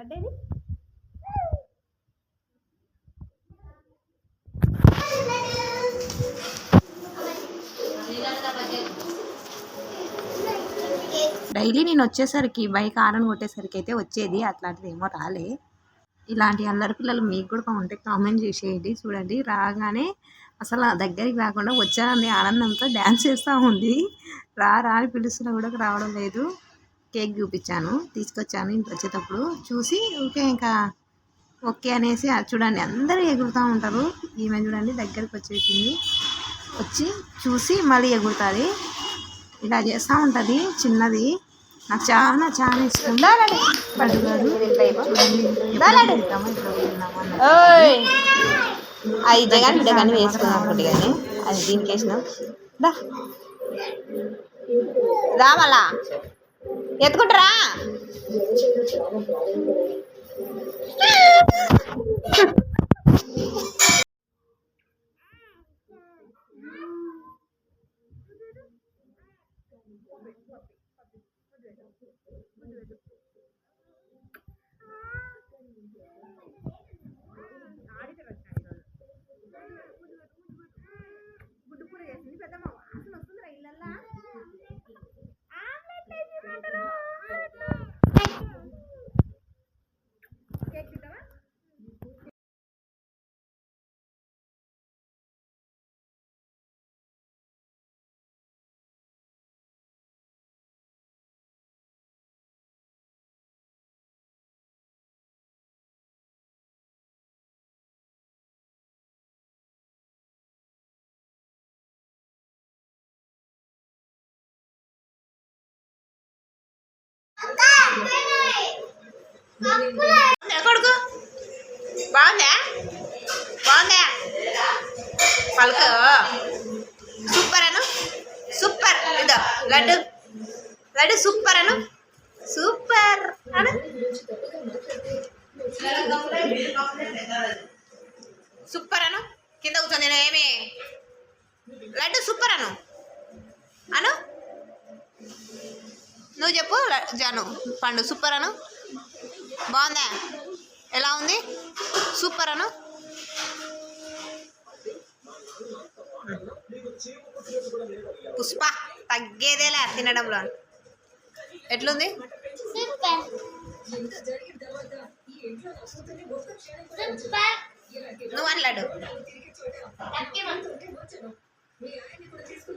లడ్డేది daily నేను వచ్చేసరికి bike ఆరని కొట్టేసరికి అయితే వచ్చేది అట్లాంటిది ఏమో రాలే. ఇలాంటి అల్లరి పిల్లలు మీకు కూడా ఉంటే కామెంట్ చేసేయండి చూడండి. రాగానే అసలు దగ్గరికి రాకుండా వచ్చానని ఆనందంతో డ్యాన్స్ చేస్తూ ఉంది. రా రా అని పిలుస్తున్నా కూడా రావడం లేదు. కేక్ చూపించాను తీసుకొచ్చాను ఇంటికి వచ్చేటప్పుడు. చూసి ఓకే ఇంకా ఓకే అనేసి చూడండి అందరూ ఎగురుతూ ఉంటారు. ఈమె చూడండి దగ్గరికి వచ్చేసింది. వచ్చి చూసి మళ్ళీ ఎగురుతుంది. ఇలా చేస్తూ ఉంటుంది చిన్నది. నాకు చాలా చాలా ఇష్టం. చూడండి ఎప్పుడు అది జగన్ కానీ వేసుకుందాం కానీ అది దీనికి వేసినాం దా రా మళ్ళా ఎత్తుకుంటారా? కొడుకు. బాగుందా? బాగుందా? పలుకు. సూపర్ అను. సూపర్. ఇదో లడ్డు. లడ్డు సూపర్ అను. సూపర్ అను. సూపర్ అను. కింద కూర్చొని నేను ఏమి? లడ్డు సూపర్ అను. అను. నువ్వు చెప్పు జాను పండు సూపర్ అను. బాగుందా? ఎలా ఉంది? సూపర్ అను. పుష్ప తగ్గేదేలే తినడంలో. ఎట్లుంది? నువ్వు అట్లాడు